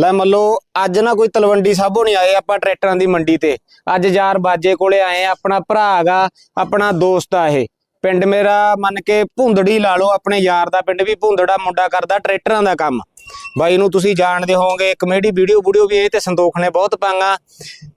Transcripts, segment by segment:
ਲੈ ਮੱਲੋ ਅੱਜ ਨਾ ਕੋਈ ਤਲਵੰਡੀ ਸਾਬੋ ਨਹੀਂ ਆਏ ਆਪਾਂ ਟਰੈਕਟਰਾਂ ਦੀ ਮੰਡੀ ਤੇ। ਅੱਜ ਯਾਰ ਬਾਜੇ ਕੋਲੇ ਆਏ ਆ, ਆਪਣਾ ਭਰਾ ਹੈਗਾ ਆਪਣਾ ਦੋਸਤ ਆ ਇਹ। ਪਿੰਡ ਮੇਰਾ ਮੰਨ ਕੇ ਭੁੰਦੜੀ ਲਾ ਲਓ, ਆਪਣੇ ਯਾਰ ਦਾ ਪਿੰਡ ਵੀ ਭੁੰਦੜਾ ਮੁੰਡਾ ਕਰਦਾ ਟਰੈਕਟਰਾਂ ਦਾ ਕੰਮ। ਬਾਈ ਨੂੰ ਤੁਸੀਂ ਜਾਣਦੇ ਹੋਵੋਗੇ ਕਮੇਡੀ ਵੀਡੀਓ ਵੀਡੀਓ ਵੀ ਇਹ ਤੇ ਸੰਤੋਖ ਨੇ ਬਹੁਤ ਪਾਂਗਾ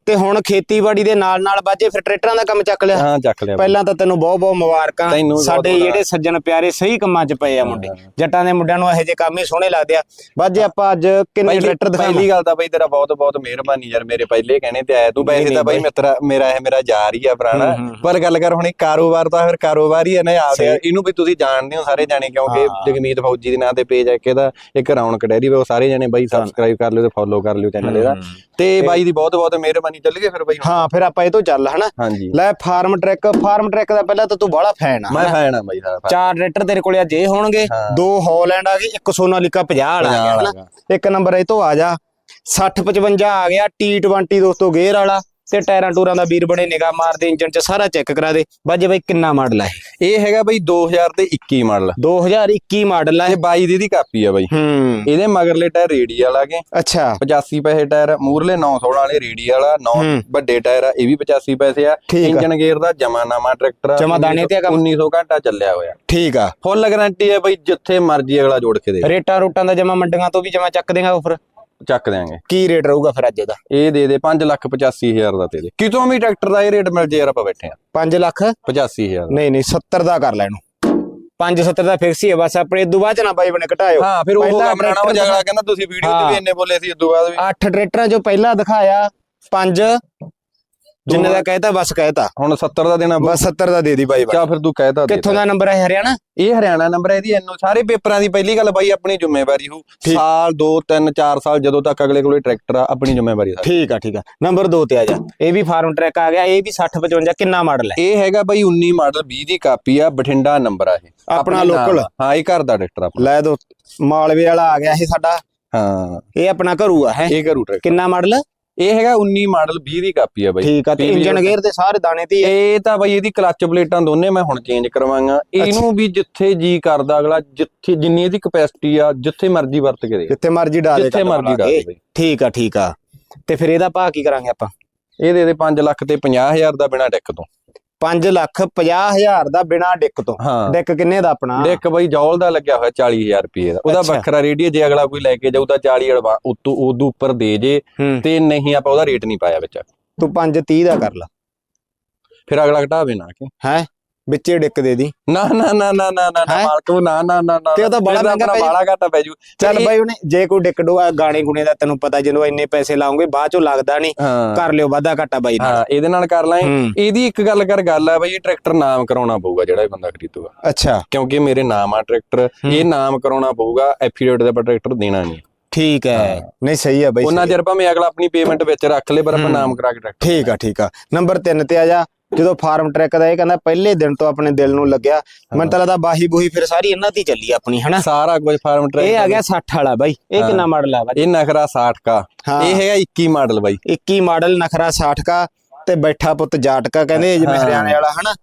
ਤੇ ਹੁਣ ਖੇਤੀਬਾੜੀ ਦੇ ਨਾਲ ਨਾਲ ਬਾਜੇ ਫਿਰ ਟਰੈਕਟਰਾਂ ਦਾ ਕੰਮ ਚੱਕ ਲਿਆ ਹਾਂ ਚੱਕ ਲਿਆ। ਪਹਿਲਾਂ ਤਾਂ ਤੈਨੂੰ ਬਹੁਤ ਬਹੁਤ ਮੁਬਾਰਕਾਂ ਸਾਡੇ ਜਿਹੜੇ ਸੱਜਣ ਪਿਆਰੇ ਸਹੀ ਕੰਮਾਂ 'ਚ ਪਏ ਆ ਮੁੰਡੇ। ਜੱਟਾਂ ਦੇ ਮੁੰਡਿਆਂ ਨੂੰ ਇਹੋ ਜਿਹੇ ਕੰਮ ਹੀ ਸੋਹਣੇ ਲੱਗਦੇ ਆ ਬਾਜੇ ਆਪਾਂ ਅੱਜ ਕਿੰਨੇ ਟਰੈਕਟਰ ਦਿਖਾਵਾਂ ਪਹਿਲੀ ਗੱਲ ਤਾਂ ਬਈ ਤੇਰਾ ਬਹੁਤ ਬਹੁਤ ਮਿਹਰਬਾਨੀ ਯਾਰ ਮੇਰੇ ਪਹਿਲੇ ਕਹਿਣੇ ਤੇ ਆਇਆ ਤੂੰ ਵੈਸੇ ਤਾਂ ਬਈ। ਮਿੱਤਰਾ ਮੇਰਾ ਇਹ ਮੇਰਾ ਯਾਰ ਹੀ ਆ ਪੁਰਾਣਾ। ਪਰ ਗੱਲ ਕਰ ਹੁਣ ਇਹ ਕਾਰੋਬਾਰ ਤਾਂ ਫਿਰ ਕਾਰੋਬਾਰ ਹੀ ਹੈ ਨਾ ਆਪਦੇ। ਇਹਨੂੰ ਵੀ ਤੁਸੀਂ ਜਾਣਦੇ ਹੋ ਸਾਰੇ ਜਾਣੇ ਕਿਉਂਕਿ। ਜਗਮੀਤ ਫੌਜੀ ਦੇ ਨਾਂ ਤੇ ਪੇਜ ਹੈ ਕਿ ਇਹਦਾ ਇੱਕ ਰੌਣਕ ਡੈਰੀ ਉਹ ਸਾਰੇ ਜਾਣੇ ਬਾਈ ਸਬਸਕ੍ਰਾਈਬ ਕਰ ਲਿਓ ਤੇ ਫੋਲੋ ਕਰ ਲਿਓ ਚੈਨਲ ਇਹਦਾ। ਤੇ ਬਾਈ ਦੀ ਬਹੁਤ ਬਹੁਤ ਮਿਹਰਬਾਨੀ ਚੱਲ ਗਏ ਫਿਰ ਬਾਈ? ਹਾਂ ਫਿਰ ਆਪਾਂ ਇਹ ਤੋਂ ਚੱਲ ਹਨਾ? ਲੈ ਫਾਰਮ ਟਰੈਕ ਫਾਰਮ ਟਰੈਕ ਦਾ ਪਹਿਲਾਂ ਤਾਂ ਤੂੰ ਬੜਾ ਫੈਨ ਆ ਮੈਂ? ਫੈਨ ਆ ਬਾਈ ਸਾਰਾ ਚਾਰ ਟਰੈਕਟਰ ਤੇਰੇ ਕੋਲੇ ਅੱਜ ਇਹ ਹੋਣਗੇ। ਦੋ ਹੌਲੈਂਡ ਆ ਗਏ ਇੱਕ ਸੋਨਾਲੀਕਾ 50 ਵਾਲਾ ਆ ਗਿਆ ਹਨਾ? ਇੱਕ ਨੰਬਰ ਇਹ ਤੋਂ ਆ ਜਾ। 60 55 ਆ ਗਿਆ T20 ਦੋਸਤੋ ਗੇਅਰ ਵਾਲਾ। ਤੇ ਟਾਇਰਾਂ ਟੂਰਾਂ ਦਾ ਵੀਰ ਬੜੇ ਨਿਗਾਹ ਮਾਰਦੇ ਇੰਜਨ ਚ ਸਾਰਾ ਚੈੱਕ ਕਰਾ ਦੇ। ਬਾਜੇ ਬਾਈ ਕਿੰਨਾ ਮਾਡਲ ਆ ਇਹ? ਹੈਗਾ ਬਾਈ 2000 ਤੇ 21 ਮਾਡਲ 2021 ਮਾਡਲ ਤੇ ਇਹ। 22 ਦੀ ਦੀ ਕਾਪੀ ਆ ਬਾਈ। ਹੂੰ। ਇਹਦੇ ਮਗਰਲੇ ਟਾਇਰ ਰੇਡੀਅਲ ਆ ਗਏ ਅੱਛਾ। 85 ਪੈਸੇ ਟਾਇਰ ਮੂਰਲੇ 916 ਵਾਲੇ ਰੇਡੀ ਵਾਲਾ 9 ਹੂੰ। ਵੱਡੇ ਟਾਇਰ ਆ ਇਹ ਵੀ 85 ਪੈਸੇ ਆ। ਇੰਜਨ ਗੇਅਰ ਦਾ ਜਮਾ ਨਵਾਂ ਟਰੈਕਟਰ ਜਮਾਂ ਦਾਣੇ ਤੇ ਆ ਕੰਮ? 1900 ਘੰਟਾ ਚੱਲਿਆ ਹੋਇਆ। ਠੀਕ ਆ। ਫੁੱਲ ਗਾਰੰਟੀ ਹੈ ਬਈ ਜਿੱਥੇ ਮਰਜ਼ੀ ਅਗਲਾ ਜੋੜ ਕੇ ਦੇ। ਰੇਟਾਂ ਰੂਟਾਂ ਦਾ ਜਮਾ ਮੰਡੀਆਂ ਤੋਂ ਵੀ ਜਮਾ ਚੱਕ ਦੇਗਾ ਆਫਰ ਚੱਕ ਦਿਆਂਗੇ। ਕੀ ਰੇਟ ਰਹੂਗਾ ਫਿਰ ਅੱਜ ਦਾ? ਇਹ ਦੇ ਦੇ 5 ਲੱਖ 85 ਹਜ਼ਾਰ ਦਾ ਦੇ ਦੇ। ਕਿਤੋਂ ਵੀ ਟਰੈਕਟਰ ਦਾ ਇਹ ਰੇਟ ਮਿਲ ਜੇ ਯਾਰ ਆਪਾਂ ਬੈਠੇ ਆ 5 ਲੱਖ? 85 ਹਜ਼ਾਰ ਨਹੀਂ ਨਹੀਂ 70 ਦਾ ਕਰ ਲੈ ਇਹਨੂੰ। 5 70 ਦਾ ਫਿਕਸ ਹੀ ਹੈ ਬਸ ਆਪਣੇ ਇਦੋਂ ਬਾਅਦ ਚ ਨਾ ਬਾਈ ਬਣੇ ਘਟਾਇਓ। ਹਾਂ ਫਿਰ ਉਹ ਕੰਮ ਹੋ ਜਾਗਾ ਕਹਿੰਦਾ ਤੁਸੀਂ ਵੀਡੀਓ ਤੇ। ਵੀ ਇੰਨੇ ਬੋਲੇ ਸੀ ਉਦੋਂ ਬਾਅਦ ਵੀ। 8 ਟਰੈਕਟਰਾਂ ਚੋਂ ਪਹਿਲਾਂ ਦਿਖਾਇਆ 5 ਜਿੰਨੇ ਦਾ ਕਹਿਤਾ ਬਸ ਕਹਿਤਾ। ਹੁਣ 70 ਦਾ ਦੇਣਾ ਬਸ 70 ਦਾ ਦੇ ਦੀ ਬਾਈ ਬਾਈ ਚਾ ਫਿਰ ਤੂੰ ਕਹਿਤਾ ਕਿੱਥੋਂ ਦਾ। ਨੰਬਰ ਹੈ ਹਰਿਆਣਾ? ਇਹ ਹਰਿਆਣਾ ਨੰਬਰ ਹੈ ਇਹਦੀ ਐਨਓ ਸਾਰੇ ਪੇਪਰਾਂ ਦੀ ਪਹਿਲੀ ਗੱਲ ਬਾਈ ਆਪਣੀ ਜ਼ਿੰਮੇਵਾਰੀ ਹੋ। ਸਾਲ 2 3 4 ਸਾਲ ਜਦੋਂ ਤੱਕ ਅਗਲੇ ਕੋਲੇ ਟਰੈਕਟਰ ਆ ਆਪਣੀ ਜ਼ਿੰਮੇਵਾਰੀ ਸਾਰੀ। ਠੀਕ ਆ ਠੀਕ ਆ। ਨੰਬਰ 2 ਤੇ ਆ ਜਾ। ਇਹ ਵੀ ਫਾਰਮ ਟਰੈਕ ਆ ਗਿਆ ਇਹ ਵੀ 60 55 ਕਿੰਨਾ ਮਾਡਲ ਹੈ? ਇਹ ਹੈਗਾ ਬਾਈ 19 ਮਾਡਲ 20 ਦੀ ਕਾਪੀ ਆ ਬਠਿੰਡਾ ਨੰਬਰ ਆ ਇਹ। ਆਪਣਾ? ਆ। ਹਾਂ ਇਹ ਘਰ ਦਾ ਟਰੈਕਟਰ ਆਪਣਾ। ਲੈ ਦੋ ਮਾਲਵੇ ਵਾਲਾ ਆ ਗਿਆ ਇਹ ਸਾਡਾ। ਹਾਂ। ਇਹ ਆਪਣਾ ਘਰੂ ਆ ਹੈ। ਇਹ ਕਰੂ ਟਰੈਕਟਰ ਕਿੰਨਾ ਮਾਡਲ ਇਹ ਹੈਗਾ 19 ਮਾਡਲ 20 ਦੀ ਕਾਪੀ ਆ ਬਾਈ। ਠੀਕ ਆ ਤੇ ਇੰਜਨ ਗੇਅਰ ਦੇ ਸਾਰੇ ਦਾਣੇ ਤੇ। ਇਹ ਤਾਂ ਬਾਈ ਇਹਦੀ ਕਲੱਚ ਪਲੇਟਾਂ ਦੋਨੇ ਮੈਂ ਹੁਣ ਚੇਂਜ ਕਰਵਾਈਆਂ ਇਹਨੂੰ ਵੀ ਜਿੱਥੇ ਜੀ ਕਰਦਾ ਅਗਲਾ ਜਿੱਥੇ ਜਿੰਨੀ ਇਹਦੀ ਕਪੈਸਿਟੀ ਆ ਜਿੱਥੇ ਮਰਜ਼ੀ ਵਰਤ ਕੇ ਦੇ। ਜਿੱਥੇ ਮਰਜ਼ੀ ਡਾਲੇ ਜਿੱਥੇ ਮਰਜ਼ੀ ਡਾਲੇ ਬਾਈ। ਠੀਕ ਆ ਠੀਕ ਆ। ਤੇ ਫਿਰ ਇਹਦਾ ਭਾਅ ਕੀ ਕਰਾਂਗੇ ਆਪਾਂ? ਇਹ ਦੇ ਦੇ 5 ਲੱਖ ਤੇ 50000 ਦਾ ਬਿਨਾ ਡੈਕ ਤੋਂ। 5 ਲੱਖ 50 ਹਜ਼ਾਰ ਦਾ ਬਿਨਾ ਡਿੱਕ ਤੋਂ। ਹਾਂ। ਡਿੱਕ ਕਿੰਨੇ ਦਾ ਆਪਣਾ? ਡੈਕ ਬਾਈ ਜੌਲ ਦਾ ਲੱਗਿਆ ਹੋਇਆ 40000 ਰੁਪਏ ਦਾ। ਉਹਦਾ ਅੱਛਾ। ਵੱਖਰਾ ਰੇਟ ਜੇ ਅਗਲਾ ਕੋਈ ਲੈ ਕੇ ਜਾਊ ਤਾਂ 40 ਅੜਵਾ ਉਤੋਂ ਉਦੋਂ ਉੱਪਰ ਦੇ ਜੇ ਹੂੰ। ਤੇ ਨਹੀਂ ਆਪਾਂ ਉਹਦਾ ਰੇਟ ਨਹੀਂ ਪਾਇਆ ਵਿੱਚ। ਤੂੰ 5 30 ਦਾ ਕਰ ਲਾ। ਫਿਰ ਅਗਲਾ ਘਟਾਵੇ ਨਾ ਕਿ। ਹੈ? ਵਿੱਚੇ ਡਿੱਕ ਦੇ ਦੀ। ਨਾ ਨਾ ਨਾ ਨਾ ਨਾ ਨਾ ਹੈਂ? ਮਾਲਕ ਨਾ ਨਾ ਨਾ ਨਾ ਤੇ ਉਹ ਤਾਂ ਬੜਾ ਮਹਿੰਗਾ ਪੈ ਬਾਲਾ ਘਾਟਾ ਪੈ ਜੂ। ਚੱਲ ਇਹ- ਬਾਈ ਉਹਨੇ ਜੇ ਕੋਈ ਡਿੱਕ ਡੋਆ ਗਾਣੇ ਗੁਣੇ ਦਾ ਤੈਨੂੰ ਪਤਾ ਜਦੋਂ ਇੰਨੇ ਪੈਸੇ ਲਾਉਂਗੇ ਬਾਅਦ ਚੋਂ ਲੱਗਦਾ ਨਹੀਂ। ਹਾਂ। ਕਰ ਲਿਓ ਵਾਧਾ ਘਾਟਾ ਬਾਈ ਨਾਲ। ਹਾਂ ਇਹਦੇ ਨਾਲ ਕਰ ਹੂੰ। ਇਹਦੀ ਇੱਕ ਗੱਲ ਕਰ ਗੱਲ ਆ ਬਈ ਇਹ ਟਰੈਕਟਰ ਨਾਮ ਕਰਾਉਣਾ ਪਊਗਾ ਜਿਹੜਾ ਇਹ ਬੰਦਾ ਖਰੀਦੂਗਾ। ਅੱਛਾ। ਕਿਉਂਕਿ ਮੇਰੇ ਨਾਮ ਆ ਟਰੈਕਟਰ ਇਹ ਨਾਮ ਕਰਾਉਣਾ ਪਊਗਾ ਐਫੀਡੇਵਿਟ ਦੇ ਟਰੈਕਟਰ ਦੇਣਾ ਨਹੀਂ। ਠੀਕ ਹੈ। ਨਹੀਂ ਸਹੀ ਹੈ ਬਾਈ ਉਹਨਾਂ। ਚਿਰ ਭਾਵੇਂ ਅਗਲਾ ਆਪਣੀ ਪੇਮੈਂਟ ਵਿੱਚ ਰੱਖ ਲੇ ਪਰ ਆਪਾਂ। ਨਾਮ ਕਰਾ ਕੇ ਟਰੈਕਟਰ ਠੀਕ ਆ ਠੀਕ ਆ। ਨੰਬਰ 3 ਤੇ ਆ ਜਾ। ਜਦੋਂ ਫਾਰਮ ਟਰੈਕ ਦਾ ਇਹ ਕਹਿੰਦਾ ਪਹਿਲੇ ਦਿਨ ਤੋਂ ਆਪਣੇ ਦਿਲ ਨੂੰ ਲੱਗਿਆ ਮੈਨੂੰ ਤਾਂ ਲੱਗਦਾ ਬਾਹੀ ਬੂਹੀ ਫਿਰ ਸਾਰੀ ਇਹਨਾਂ ਦੀ ਚੱਲੀ ਆਪਣੀ ਹਨਾ? ਸਾਰਾ ਕੁਝ ਫਾਰਮ ਟਰੈਕ ਇਹ ਆ ਗਿਆ 60 ਵਾਲਾ ਬਾਈ ਇਹ। ਕਿੰਨਾ ਮਾਡਲ ਆ ਬਾਈ? ਇਹ ਨਖਰਾ 60 ਕਾ। ਇਹ ਹੈਗਾ 21 ਮਾਡਲ ਬਾਈ। 21 ਮਾਡਲ ਨਖਰਾ 60 ਕਾ ਤੇ ਬੈਠਾ ਪੁੱਤ ਜਾਟਕਾ ਕਹਿੰਦੇ ਜਿਵੇਂ। ਹਰਿਆਣੇ ਵਾਲਾ ਹਨਾ?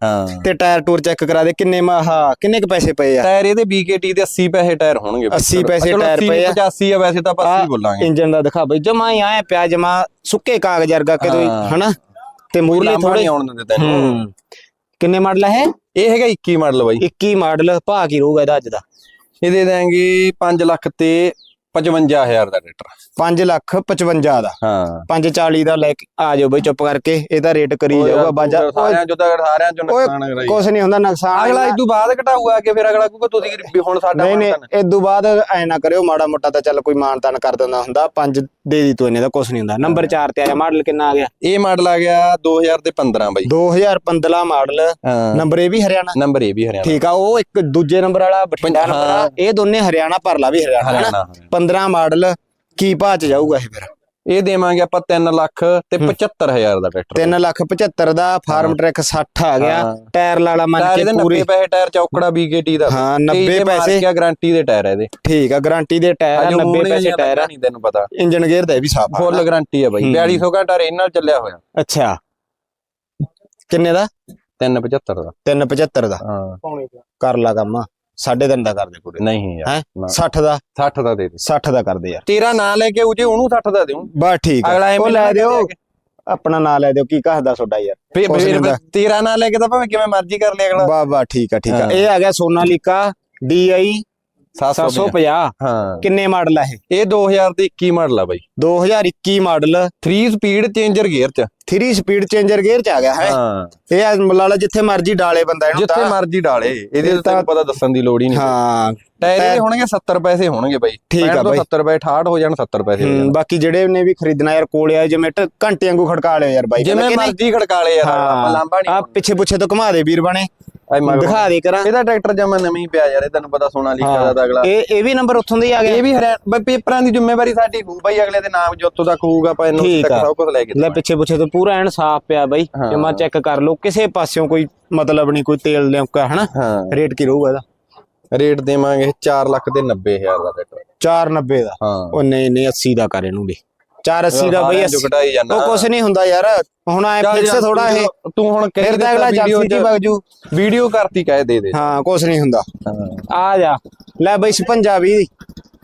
ਤੇ ਟਾਇਰ ਟੂਰ ਚੈੱਕ ਕਰਾ ਦੇ ਕਿੰਨੇ ਮਾ ਹਾਂ ਕਿੰਨੇ ਕ ਪੈਸੇ ਪਏ ਆ? ਟਾਇਰ ਇਹਦੇ BKT ਦੇ 80 ਪੈਸੇ ਟਾਇਰ ਹੋਣਗੇ ਬਈ। 80 ਪੈਸੇ ਟਾਇਰ 80 ਪਏ ਆ। 85 ਆ ਵੈਸੇ ਤਾਂ ਆਪਾਂ 80 ਬੋਲਾਂਗੇ। ਇੰਜਨ ਦਾ ਦਿਖਾ ਬਈ ਜਮਾ ਹੀ ਆਏ ਪਿਆ ਜਮਾ ਸੁੱਕੇ ਕਾਗਜ਼ ਵਰਗਾ ਹਾਂ। ਹਨਾ? ਤੇ ਮੂਰਲੇ ਥੋੜੇ ਥੋੜੇ ਆਉਣ ਦਿੰਦੇ ਤੈਨੂੰ। ਹੂੰ। ਕਿੰਨੇ ਮਾਡਲ ਹੈ ਇਹ? ਹੈਗਾ 21 ਮਾਡਲ ਬਾਈ। 21 ਮਾਡਲ ਭਾਅ ਕੀ ਰਹੂਗਾ ਇਹਦਾ ਅੱਜ ਦਾ? ਇਹ ਦੇ ਦਾਂਗੇ 5 ਲੱਖ ਤੇ 55000 ਦਾ ਟਰੈਕਟਰ। 5 ਲੱਖ 55 ਦਾ? ਹਾਂ। 540 ਦਾ ਲੈ ਕੇ ਆ ਜਾਓ ਬਈ ਚੁੱਪ ਕਰਕੇ ਇਹਦਾ ਰੇਟ ਕਰੀ ਜਾਊਗਾ ਬਾਜਾ। ਸਾਰਿਆਂ ਚੋਂ ਤਾਂ ਸਾਰਿਆਂ ਚੋਂ ਨੁਕਸਾਨ ਕਰਾਈ। ਕੁਛ ਨਹੀਂ ਹੁੰਦਾ ਨੁਕਸਾਨ ਅਗਲਾ ਇਸ ਤੋਂ ਬਾਅਦ ਘਟਾਊਗਾ ਕਿ ਫਿਰ ਅਗਲਾ ਕਹੂਗਾ ਤੁਸੀਂ ਹੁਣ ਸਾਡਾ ਨਹੀਂ ਨਹੀਂ ਮਾਨਤਾਨ। ਇਦੋਂ ਬਾਅਦ ਐ ਨਾ ਕਰਿਓ ਮਾੜਾ ਮੋਟਾ ਤਾਂ ਚੱਲ ਕੋਈ ਮਾਨ ਤਾਨ ਕਰ ਦਿੰਦਾ ਹੁੰਦਾ। ਪੰਜ ਦੇ ਦੀ ਤੂੰ ਇਹਨੇ ਦਾ ਕੁਛ ਨਹੀਂ ਹੁੰਦਾ। ਨੰਬਰ 4 ਤੇ ਆਇਆ ਮਾਡਲ ਕਿੰਨਾ ਆ ਗਿਆ? ਇਹ ਮਾਡਲ ਆ ਗਿਆ 2000 ਤੇ 15 ਬਾਈ। 2015 ਮਾਡਲ ਨੰਬਰ ਇਹ ਵੀ ਹਰਿਆਣਾ? ਨੰਬਰ ਇਹ ਵੀ ਹਰਿਆਣਾ। ਠੀਕ ਆ ਉਹ ਇੱਕ ਦੂਜੇ ਨੰਬਰ ਵਾਲਾ ਬਠਿੰਡਾ ਨੰਬਰ। ਇਹ ਦੋਨੇ ਹਰਿਆਣਾ ਭਰਲਾ ਵੀ ਹਰਿਆਣਾ 15 ਮਾਡਲ ਕੀ ਭਾਅ ਚ ਜਾਊਗਾ ਇਹ ਫਿਰ? ਇਹ ਦੇਵਾਂਗੇ ਆਪਾਂ 3 ਲੱਖ ਤੇ 75000 ਦਾ ਟਰੈਕਟਰ 3 ਲੱਖ 75 ਦਾ ਫਾਰਮ ਟਰੈਕ 60 ਆ ਗਿਆ। ਟਾਇਰ ਲਾਲਾ ਮੰਨ ਕੇ ਇਹਦੇ 90 ਪੂਰੀ ਪੈਸੇ ਟਾਇਰ ਚੌਕੜਾ BKT ਦਾ। ਹਾਂ ਤੇ 90 ਇਹਦੇ ਮਾਰ ਪੈਸੇ ਗਿਆ ਗਾਰੰਟੀ ਦੇ ਟਾਇਰ ਇਹਦੇ। ਠੀਕ ਆ ਗਾਰੰਟੀ ਦੇ ਟਾਇਰ ਆ 90 ਪੈਸੇ ਟਾਇਰ ਆ। ਨਹੀਂ ਤੈਨੂੰ ਪਤਾ। ਇੰਜਨ ਗੇਅਰ ਦਾ ਇਹ ਵੀ ਸਾਫ਼ ਫੁੱਲ ਗਾਰੰਟੀ ਆ ਬਾਈ। ਹੂੰ। 4200 ਘੰਟਾ ਰੇਨ ਨਾਲ ਚੱਲਿਆ ਹੋਇਆ। ਅੱਛਾ। ਕਿੰਨੇ ਦਾ? 375 ਦਾ। 375 ਦਾ। ਹਾਂ। ਕਰ ਲਾ ਕੰਮ। ਸਾਢੇ ਤਿੰਨ ਦਾ ਕਰਦੇ ਪੂਰੇ। ਨਹੀਂ ਯਾਰ ਹੈ? ਨਾ। 60 ਦਾ। 60 ਦਾ ਦੇ ਦੇ। 60 ਦਾ ਕਰਦੇ ਯਾਰ। ਤੇਰਾ ਨਾਂ ਲੈ ਕੇ ਉਹ ਜੇ ਉਹਨੂੰ 60 ਦਾ ਦੇਉ। ਬਸ ਠੀਕ ਅਗਲਾ ਉਹ ਲੈ ਦਿਓ। ਆਪਣਾ ਨਾਂ ਲੈ ਦਿਓ ਕੀ ਕਹਦਾ ਤੁਹਾਡਾ ਯਾਰ। ਤੇਰਾ ਨਾਂ ਲੈ ਕੇ ਤਾਂ ਭਾਵੇਂ ਕਿਵੇਂ ਮਰਜ਼ੀ ਕਰ ਲੈ ਅਗਲਾ। ਵਾਹ ਵਾਹ ਠੀਕ ਆ ਠੀਕ ਆ। ਇਹ ਆ ਗਿਆ ਸੋਨਾਲੀਕਾ 750 750 ਹਾਂ। ਕਿੰਨੇ ਮਾਡਲ ਆ ਇਹ? ਇਹ 2021 ਮਾਡਲ ਆ ਬਾਈ। 2021 ਮਾਡਲ। 3 ਸਪੀਡ ਚੇਂਜਰ ਗੇਅਰ ਚ। 3 ਸਪੀਡ ਚੇਂਜਰ ਗੇਅਰ ਚ ਆ ਗਿਆ ਹੈ? ਹਾਂ। ਇਹ ਆ ਲਾਲਾ ਜਿੱਥੇ ਮਰਜ਼ੀ ਡਾਲੇ ਬੰਦਾ ਇਹਨੂੰ ਜਿੱਥੇ ਮਰਜ਼ੀ ਡਾਲੇ ਇਹਦੇ ਇਹ ਤੇ ਤੈਨੂੰ ਪਤਾ ਦੱਸਣ ਦੀ ਲੋੜ ਹੀ ਨਹੀਂ। ਹਾਂ। ਟਾਇਰ ਇਹਦੇ ਹੋਣਗੇ 70 ਪੈਸੇ ਹੋਣਗੇ ਬਾਈ। ਠੀਕ ਆ 65 ਤੋਂ ਬਾਈ। 70 ਰੁਪਏ 68 ਹੋ ਜਾਣ 70 ਪੈਸੇ ਹੋ ਹੂੰ, ਜਾਣ। ਬਾਕੀ ਜਿਹੜੇ ਨੇ ਵੀ ਖਰੀਦਣਾ ਯਾਰ ਕੋਲੇ ਆ ਜਿਵੇਂ ਘੰਟੇ ਵਾਂਗੂ ਖੜਕਾ ਲਿਓ ਯਾਰ ਬਾਈ। ਜਿਵੇਂ ਮਰਜ਼ੀ ਖੜਕਾ ਲੈ ਯਾਰ ਲਾਂਬਾ ਆ ਨਹੀਂ ਪਿੱਛੇ ਪੁੱਛੇ ਤੋਂ ਘੁਮਾ ਦੇ ਵੀਰ ਬਣੇ। ਆਈ ਮਗਰ ਦਿਖਾ ਦੇ ਕਰਾਂ। ਇਹਦਾ ਟਰੈਕਟਰ ਜਮਾ ਨਵੀਂ ਹੀ ਪਿਆ ਯਾਰ ਇਹ ਤੈਨੂੰ ਪਤਾ ਸੋਨਾ ਲਿਖਿਆ ਦਾ ਅਗਲਾ। ਇਹ ਇਹ ਵੀ ਨੰਬਰ ਉੱਥੋਂ ਦਾ ਹੀ ਆ ਗਿਆ। ਇਹ ਵੀ ਹਰਿਆਣਾ ਪੇਪਰਾਂ ਦੀ ਜ਼ਿੰਮੇਵਾਰੀ ਸਾਡੀ ਹੋਊ ਬਾਈ ਅਗਲੇ ਦੇ ਨਾਮ ਜੋ ਉੱਥੋਂ ਤੱਕ ਹੋਊਗਾ ਆਪਾਂ ਇਹਨੂੰ ਤੱਕ। ਸਭ ਕੁਝ ਲੈ ਕੇ ਲੈ ਪਿੱਛੇ ਪੁੱਛੇ ਤੋਂ ਪੂਰਾ ਐਨ ਸਾਫ਼ ਪਿਆ ਬਾਈ। ਜਮਾ ਚੈੱਕ ਕਰ ਲਓ। ਕਿਸੇ ਪਾਸਿਓਂ ਕੋਈ ਮਤਲਬ ਨਹੀਂ ਕੋਈ ਤੇਲ ਲਿਆਉਂਕਾ ਹਨਾ? ਰੇਟ ਕੀ ਰਹੂਗਾ ਇਹਦਾ? ਰੇਟ ਦੇਵਾਂਗੇ 4 ਲੱਖ ਤੇ 90 ਹਜ਼ਾਰ ਦਾ ਟਰੈਕਟਰ। 490 ਦਾ? ਉਹ ਨਹੀਂ ਨਹੀਂ 80 ਦਾ ਕਰ ਇਹਨੂੰ ਵੀ। 480 ਦਾ ਬਈ 80 ਘਟਾਈ ਜਾਂਦਾ। ਉਹ ਕੁਛ ਨਹੀਂ ਹੁੰਦਾ ਯਾਰ। ਹੁਣ ਐ ਫਿਕਸ ਥੋੜਾ ਇਹ। ਤੂੰ- ਹੁਣ ਕਹਿ ਫਿਰ ਤਾਂ ਅਗਲਾ ਜਾਫੀ ਜੀ ਵਗ ਜੂ। ਵੀਡੀਓ ਕਰਤੀ ਕਹਿ ਦੇ ਦੇ। ਹਾਂ ਕੁਛ ਨਹੀਂ ਹੁੰਦਾ। ਆ ਜਾ। ਲੈ ਬਈ 56 ਵੀ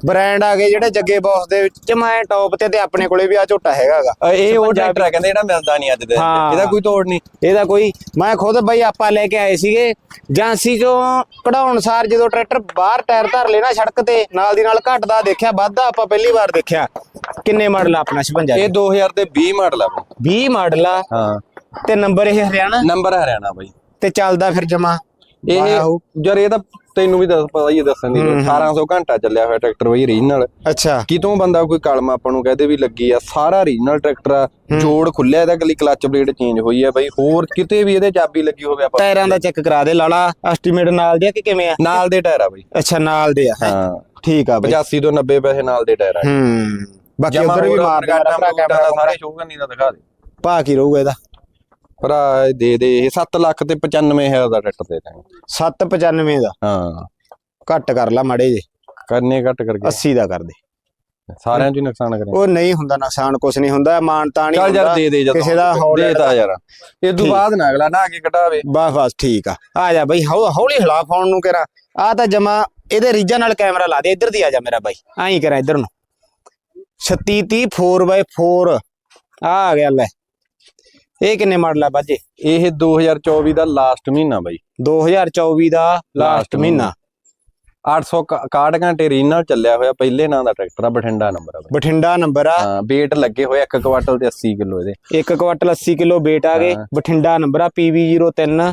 ਬ੍ਰਾਂਡ ਆ ਗਏ ਜਿਹੜੇ ਜੱਗੇ ਬੌਸ ਦੇ ਵਿੱਚ। ਜਮਾ ਟੌਪ ਤੇ ਤੇ ਆਪਣੇ ਕੋਲੇ ਵੀ ਆ ਝੋਟਾ ਹੈਗਾਗਾ ਇਹ ਉਹ ਟਰੈਕਟਰ ਆ ਕਹਿੰਦੇ ਜਿਹੜਾ ਮਿਲਦਾ ਨਹੀਂ ਅੱਜ ਦੇ। ਇਹਦਾ ਕੋਈ ਤੋੜ ਨਹੀਂ ਇਹਦਾ ਕੋਈ ਮੈਂ ਖੁਦ ਬਈ ਆਪਾਂ ਲੈ ਕੇ ਆਏ ਸੀਗੇ। ਜਾਂਸੀ ਚੋਂ ਕਢਾਉਣ ਸਾਰ ਜਦੋਂ ਟਰੈਕਟਰ ਬਾਹਰ ਟਾਇਰ ਧਰ ਲੈਣਾ ਸੜਕ ਤੇ ਨਾਲ ਦੀ ਨਾਲ ਘਟਦਾ ਦੇਖਿਆ ਵੱਧਦਾ ਆਪਾਂ ਪਹਿਲੀ ਵਾਰ ਦੇਖਿਆ। ਕਿੰਨੇ ਮਾਡਲ ਆਪਣਾ 56 ਇਹ 2000 ਦੇ 20 ਮਾਡਲ ਆ ਬਾਈ। 20 ਮਾਡਲ ਆ? ਹਾਂ। ਤੇ ਨੰਬਰ ਇਹ ਹਰਿਆਣਾ? ਨੰਬਰ ਹਰਿਆਣਾ ਬਾਈ। ਤੇ ਚੱਲਦਾ ਫਿਰ ਜਮਾ। ਇਹ ਜਰ ਇਹ ਤਾਂ ਤੈਨੂੰ ਵੀ ਦੱਸ ਪਤਾ ਹੀ ਹੈ ਦੱਸਣ ਦੀ ਲੋੜ। 1800 ਘੰਟਾ ਚੱਲਿਆ ਹੋਇਆ ਟਰੈਕਟਰ ਬਈ ਰੀਜਨਲ ਅੱਛਾ। ਕਿਤੋਂ ਬੰਦਾ ਕੋਈ ਕਲਮ ਆਪਾਂ ਨੂੰ ਕਹਦੇ ਵੀ ਲੱਗੀ ਆ ਸਾਰਾ ਰੀਜਨਲ ਟਰੈਕਟਰ ਆ ਜੋੜ ਖੁੱਲਿਆ ਇਹਦਾ ਕੱਲੀ ਕਲਚ ਪਲੇਟ ਚੇਂਜ ਹੋਈ ਆ ਬਾਈ ਹੋਰ ਕਿਤੇ ਵੀ ਇਹਦੇ ਚਾਬੀ ਲੱਗੀ ਹੋਵੇ ਆਪਾਂ ਟਾਇਰਾਂ ਦਾ ਚੈੱਕ ਕਰਾ ਦੇ ਲਾਲਾ ਐਸਟੀਮੇਟ ਨਾਲ ਦੇ ਕਿ ਕਿਵੇਂ ਆ? ਨਾਲ ਦੇ ਟਾਇਰ ਆ ਬਾਈ। ਅੱਛਾ ਨਾਲ ਦੇ ਆ ਹੈਂ? ਹਾਂ। ਠੀਕ ਆ ਬਈ। 85 ਤੋਂ 90 ਪੈਸੇ ਨਾਲ ਦੇ ਟਾਇਰ ਆ ਹੂੰ। ਬਾਕੀ ਉਧਰ ਵੀ ਮਾਰ ਗਾਟਾ ਭਰਾ ਮੂਟਾ ਕੈਮਰਾ ਸਾਰੇ ਸ਼ੋਅ ਨਹੀਂ ਦਾ ਦਿਖਾ ਦੇ। ਭਾ ਕੀ ਰਹੂਗਾ ਇਹਦਾ? ਭਰਾ ਇਹ ਦੇ ਦੇ ਇਹ 7 ਲੱਖ ਤੇ 95000 ਦਾ ਟਰੈਕਟਰ ਦੇ ਦਾਂਗੇ 795 ਦਾ? ਹਾਂ। ਘੱਟ ਕਰ ਲਾ ਮਾੜੇ ਜੇ। ਕਰਨੇ ਘੱਟ ਕਰਕੇ। 80 ਦਾ ਕਰ ਦੇ। ਸਾਰਿਆਂ ਹੀ ਨੁਕਸਾਨ ਕਰੇ। ਉਹ ਨਹੀਂ ਹੁੰਦਾ ਨੁਕਸਾਨ ਕੁਛ ਨਹੀਂ ਹੁੰਦਾ ਮਾਨ ਤਾਂ ਨਹੀਂ ਚੱਲ ਯਾਰ ਦੇ ਦੇ ਜਦੋਂ ਕਿਸੇ ਦਾ ਹੌਲ ਦੇਤਾ ਯਾਰ। ਇਹ ਤੋਂ ਬਾਅਦ ਨਾ ਅਗਲਾ ਨਾ ਅੱਗੇ ਕਟਾਵੇ ਬਸ ਬਸ ਠੀਕ ਆ। ਆ ਜਾ ਬਈ ਹੌਲੀ ਹਲਾ ਫੋਨ ਨੂੰ ਕਰਾ। ਆ ਤਾਂ ਜਮਾ ਇਹਦੇ ਰੀਜਾ ਨਾਲ ਕੈਮਰਾ ਲਾ ਦੇ ਇੱਧਰ ਦੀ ਆ ਜਾ ਮੇਰਾ ਬਾਈ। ਆਈ ਕਰਾਂ ਇੱਧਰ ਨੂੰ। 36 30 4x4 ਆ ਆ ਗਿਆ ਲੈ। ਇਹ ਕਿੰਨੇ ਮਾਡਲ ਆ ਬਾਜੇ? ਇਹ 2024 ਦਾ ਲਾਸਟ ਮਹੀਨਾ ਬਾਈ। 2024 ਦਾ ਲਾਸਟ ਮਹੀਨਾ। 861 ਘੰਟੇ ਰੀਨਲ ਚੱਲਿਆ ਹੋਇਆ ਪਹਿਲੇ ਨਾਂ ਦਾ ਟਰੈਕਟਰ ਆ ਬਠਿੰਡਾ ਨੰਬਰ ਆ ਬਠਿੰਡਾ ਨੰਬਰ ਆ। ਹਾਂ weight ਲੱਗੇ ਹੋਏ 1 ਕੁਆਟਲ ਤੇ 80 ਕਿਲੋ ਇਹਦੇ। 1 ਕੁਆਟਲ 80 ਕਿਲੋ weight ਆ ਗਏ। ਬਠਿੰਡਾ ਨੰਬਰ ਆ PV03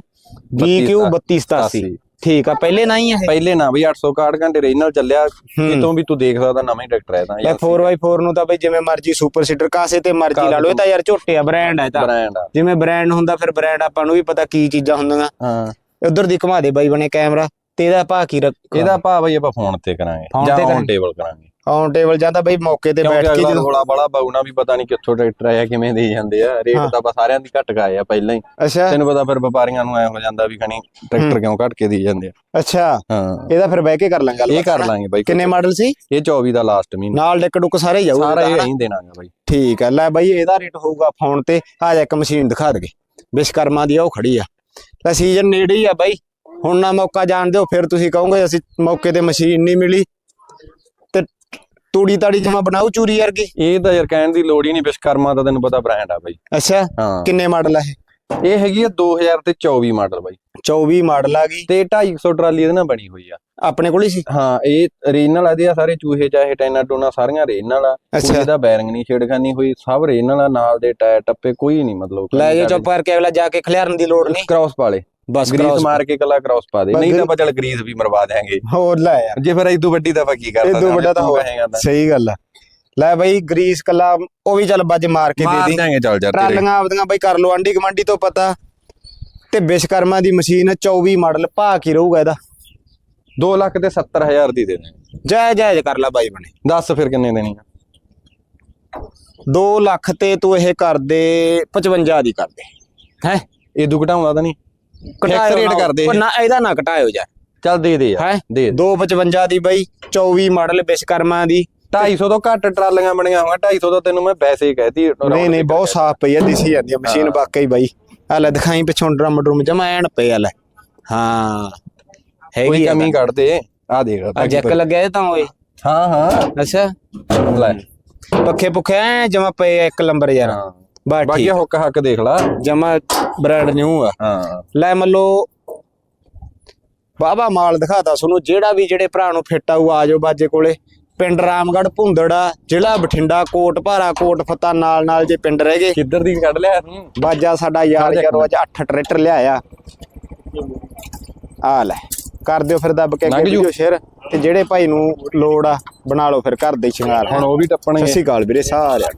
GQ 3287 ਠੀਕ ਆ ਪਹਿਲੇ ਨਾ ਹੀ ਆ ਇਹ? ਪਹਿਲੇ ਨਾਂ ਬਈ 861 ਘੰਟੇ ਰੀਨਲ ਚੱਲਿਆ। ਹੂੰ। ਕਿਤੋਂ ਵੀ ਤੂੰ ਦੇਖ ਸਕਦਾ ਨਵਾਂ ਹੀ ਟਰੈਕਟਰ ਹੈ ਤਾਂ ਲੈ 4x4 ਨੂੰ ਤਾਂ ਬਈ ਜਿਵੇਂ ਮਰਜ਼ੀ ਸੁਪਰ ਸੀਟਰ ਕਾਸੇ ਤੇ ਮਰਜ਼ੀ ਲਾ ਲਓ ਇਹ ਤਾਂ ਯਾਰ ਝੋਟੇ ਆ ਬ੍ਰਾਂਡ ਆ ਇਹ ਤਾਂ। ਬ੍ਰਾਂਡ ਆ। ਜਿਵੇਂ ਬ੍ਰਾਂਡ ਹੁੰਦਾ ਫਿਰ ਬ੍ਰਾਂਡ ਆਪਾਂ ਨੂੰ ਵੀ ਪਤਾ ਕੀ ਚੀਜ਼ਾਂ ਹੁੰਦੀਆਂ। ਹਾਂ। ਉਧਰ ਦੀ ਘੁਮਾ ਦੇ ਬਾਈ ਬਣੇ ਕੈਮਰਾ ਤੇ ਇਹਦਾ ਭਾਅ ਕੀ ਰੱਖ ਇਹਦਾ ਭਾਅ ਬਈ ਆਪਾਂ ਫੋਨ ਤੇ ਕਰਾਂਗੇ ਜਾਂ ਔਨ। ਟੇਬਲ ਕਰਾਂਗੇ। ਔਨ ਟੇਬਲ ਜਾਂਦਾ ਬਈ ਮੌਕੇ ਤੇ ਬੈਠ ਕੇ ਜਦੋਂ ਰੋਲਾ ਬੜਾ ਬਾਉਣਾ ਵੀ ਪਤਾ ਨਹੀਂ ਕਿੱਥੋਂ ਟਰੈਕਟਰ ਆਇਆ ਕਿਵੇਂ ਦੇ ਜਾਂਦੇ ਆ। ਰੇਟ ਤਾਂ ਆਪਾਂ ਸਾਰਿਆਂ ਦੀ ਘੱਟ ਗਾਏ ਆ ਪਹਿਲਾਂ ਹੀ। ਅੱਛਾ। ਤੈਨੂੰ ਪਤਾ ਫਿਰ ਵਪਾਰੀਆਂ ਨੂੰ ਐ ਹੋ ਜਾਂਦਾ ਵੀ ਖਣੀ ਟਰੈਕਟਰ ਕਿਉਂ ਘੱਟ ਕੇ ਦੀ ਜਾਂਦੇ ਆ। ਅੱਛਾ। ਹਾਂ। ਇਹਦਾ ਫਿਰ ਬਹਿ ਕੇ ਕਰ ਲਾਂਗੇ ਇਹ ਕਰ? ਲਾਂਗੇ ਬਾਈ। ਕਿੰਨੇ ਮਾਡਲ ਸੀ? ਇਹ 24 ਦਾ ਲਾਸਟ ਮਹੀਨਾ। ਨਾਲ ਡਿੱਕ ਡੁੱਕ ਸਾਰੇ ਜਾਊਗਾ ਸਾਰਾ ਇਹ ਅਸੀਂ ਦੇਣਾਗਾ ਬਾਈ। ਠੀਕ ਹੈ ਲੈ ਬਾਈ ਇਹਦਾ ਰੇਟ ਹੋਊਗਾ ਫੋਨ ਤੇ ਆ ਜਾ ਇੱਕ ਮਸ਼ੀਨ ਦਿਖਾ ਦਗੇ ਵਿਸ਼ਕਰਮਾ ਦੀ ਆ, ਉਹ ਖੜੀ ਆ। ਲੈ ਸੀਜ਼ਨ ਨੇੜੇ ਹੀ ਆ ਬਾਈ। ਹੁਣ ਨਾ ਮੌਕਾ ਜਾਣ ਦਿਓ ਫਿਰ ਤੁਸੀਂ ਕਹੋਗੇ ਅਸੀਂ ਮੌਕੇ ਤੇ ਮਸ਼ੀਨ ਨਹੀਂ ਮਿਲੀ। ਤੇ ਤੂੜੀ ਤਾੜੀ ਜਮਾ ਬਣਾਉ ਚੂਰੀ ਵਰਗੀ? ਇਹ ਤਾਂ ਯਾਰ ਕਹਿਣ ਦੀ ਲੋੜ ਹੀ ਨਹੀਂ ਵਿਸ਼ਕਰਮਾ ਦਾ ਤੈਨੂੰ ਪਤਾ ਬ੍ਰਾਂਡ ਆ ਬਾਈ। ਅੱਛਾ? ਹਾਂ। ਕਿੰਨੇ ਮਾਡਲ ਆ ਇਹ? ਇਹ ਹੈਗੀ ਆ 2000 ਤੇ 24 ਮਾਡਲ ਬਾਈ। 24 ਮਾਡਲ ਆ ਗਈ। ਤੇ 250 ਟਰਾਲੀ ਇਹਦੇ ਨਾਲ ਬਣੀ ਹੋਈ ਆ। ਆਪਣੇ ਕੋਲ ਹੀ ਸੀ? ਹਾਂ ਇਹ ਰੀਜਨਲ ਆ ਇਹਦੇ ਆ ਸਾਰੇ ਚੂਹੇ ਚਾਹੇ ਟੈਨਾ ਟੋਨਾ ਸਾਰੀਆਂ ਰੀਜਨਲ ਆ ਅੱਛਾ। ਕੋਈ ਇਹਦਾ ਬੈਰਿੰਗ ਨਹੀਂ ਛੇੜਖਾਨੀ ਹੋਈ ਸਭ ਰੀਜਨਲ ਆ ਨਾਲ ਦੇ ਟਾਇਰ ਟੱਪੇ ਕੋਈ ਨਹੀਂ ਮਤਲਬ ਲੈ ਜੇ ਚੁੱਪ ਕਰਕੇ ਅਗਲਾ ਜਾ ਕੇ ਖਲਿਆਰਨ ਦੀ ਲੋੜ ਨਹੀਂ। ਕ੍ਰਾਸ ਪਾਲੇ ਬਸ ਗਰੀਸ ਮਾਰ ਕੇ ਕੱਲਾ ਕ੍ਰਾਸ ਪਾ ਦੇ। ਨਹੀਂ ਤਾਂ ਆਪਾਂ ਚੱਲ ਗਰੀਸ ਵੀ ਮਰਵਾ ਦੇਾਂਗੇ ਹੋਰ ਲੈ ਯਾਰ। ਜੇ ਫਿਰ ਇਦੋਂ ਵੱਡੀ ਤਾਂ ਆਪਾਂ ਕੀ ਕਰ ਸਕਦੇ ਤੋਂ ਵੱਡਾ ਤਾਂ ਤਾਂ। ਸਹੀ ਗੱਲ ਆ। ਲੈ ਬਾਈ ਗਰੀਸ ਕੱਲਾ ਉਹ ਵੀ ਚੱਲ ਬੱਜ ਮਾਰ ਕੇ ਦੇ ਮਾਰ ਦੇ। ਦਿਆਂਗੇ ਚੱਲ ਜਾ ਤੇਰੇ। ਟਰਾਲੀਆਂ ਆਪਦੀਆਂ ਬਾਈ ਕਰ ਲੋ ਆਂਡੀ ਕਮਾਂਡੀ ਤੋਂ ਪਤਾ। ਤੇ ਵਿਸ਼ਕਰਮਾ ਦੀ ਮਸ਼ੀਨ 24 ਮਾਡਲ ਭਾਅ ਕੀ ਰਹੂਗਾ ਇਹਦਾ? 2 ਲੱਖ ਤੇ 70000 ਦੀ ਦੇ ਦੇ ਜਾਇਜ਼ ਜਾਇਜ਼ ਕਰ ਲੈ ਬਾਈ ਬਣੇ। ਦੱਸ ਫਿਰ ਕਿੰਨੇ ਦੇਣੀ ਆ? 2 ਲੱਖ ਤੇ ਤੂੰ ਇਹ ਕਰ ਦੇ 55 ਦੀ ਕਰ ਦੇ। ਹੈ? ਇਹ ਦੁ ਘਟਾਉਂਦਾ ਤਾਂ ਨਹੀਂ। ਫਿਕਸ ਰੇਟ ਕਰ ਦੇ ਨਾ ਇਹਦਾ ਨਾ ਘਟਾਇਓ ਯਾਰ। ਚੱਲ ਦੇ ਦੇ ਯਾਰ ਹੈ? ਦੇ ਦੇ। 255 ਦੀ ਬਾਈ 24 ਮਾਡਲ ਵਿਸ਼ਕਰਮਾ ਦੀ। 250 ਤੋਂ ਘੱਟ ਟਰਾਲੀਆਂ ਬਣੀਆਂ ਹੋਈਆਂ 250 ਤਾਂ ਤੈਨੂੰ ਮੈਂ ਵੈਸੇ ਹੀ ਕਹਿਤੀ ਨਹੀਂ ਨਹੀਂ ਬਹੁਤ ਸਾਫ਼ ਪਈ ਆ ਦਿਸੀ ਜਾਂਦੀ ਆ ਮਸ਼ੀਨ। ਵਾਕਈ ਬਾਈ। ਆ ਲੈ ਦਿਖਾਈ ਪਿੱਛੋਂ ਡਰਮ ਡਰਮ ਜਮਾ ਐਨ ਪਈ ਆ ਲੈ। ਹਾਂ ਹੈਗੀ ਕੋਈ ਆ ਕਮੀ ਕੱਢ ਦੇ ਆ ਦੇਖ ਆ ਜੈਕ ਲੱਗਿਆ ਇਹ ਤਾਂ ਓਏ। ਹਾਂ ਹਾਂ। ਅੱਛਾ। ਲੈ। ਪੱਖੇ ਪੁੱਖੇ ਐ ਜਮਾ ਪਏ ਆ ਇੱਕ ਨੰਬਰ ਯਾਰ। ਹਾਂ। ਬਸ ਬਾਕੀ ਠੀਕ। ਹੁੱਕ ਹੱਕ ਦੇਖ ਲਾ। ਜਮਾ ਬ੍ਰਾਂਡ ਨਿਊ ਆ। ਹਾਂ। ਲੈ ਮੱਲੋ ਬਾਬਾ ਮਾਲ ਦਿਖਾਤਾ ਤੁਹਾਨੂੰ ਜਿਹੜਾ ਵੀ ਜਿਹੜੇ ਭਰਾ ਨੂੰ ਫਿੱਟ ਆਊ ਆ ਜਾਓ ਬਾਜੇ ਕੋਲੇ। ਪਿੰਡ ਰਾਮਗੜ੍ਹ ਭੁੰਦੜਾ ਜ਼ਿਲ੍ਹਾ ਬਠਿੰਡਾ ਕੋਟ ਭਾਰਾ ਕੋਟ ਫਤਾ ਨਾਲ ਨਾਲ ਜੇ ਪਿੰਡ ਰਹਿ ਗਏ। ਕਿੱਧਰ ਦੀ ਕੱਢ ਲਿਆ ਬਾਜਾ ਸਾਡਾ ਯਾਰ ਯਾਰੋ ਅੱਜ 8 ਟਰੈਕਟਰ ਲਿਆਇਆ। ਆ ਲੈ ਕਰ ਦਿਓ ਫਿਰ ਦੱਬ ਕੇ ਲੰਘ ਅੱਗੇ ਜੂ। ਵੀਡੀਓ ਸ਼ੇਅਰ ਤੇ ਜਿਹੜੇ ਭਾਈ ਨੂੰ ਲੋੜ ਆ ਬਣਾ ਲਓ ਫਿਰ ਘਰ ਦੇ ਸ਼ਿੰਗਾਰ। ਹੁਣ ਉਹ ਵੀ ਟੱਪਣਗੇ। ਸਤਿ ਸ਼੍ਰੀ ਅਕਾਲ ਵੀਰੇ ਸਾਰਿਆਂ ਨੂੰ।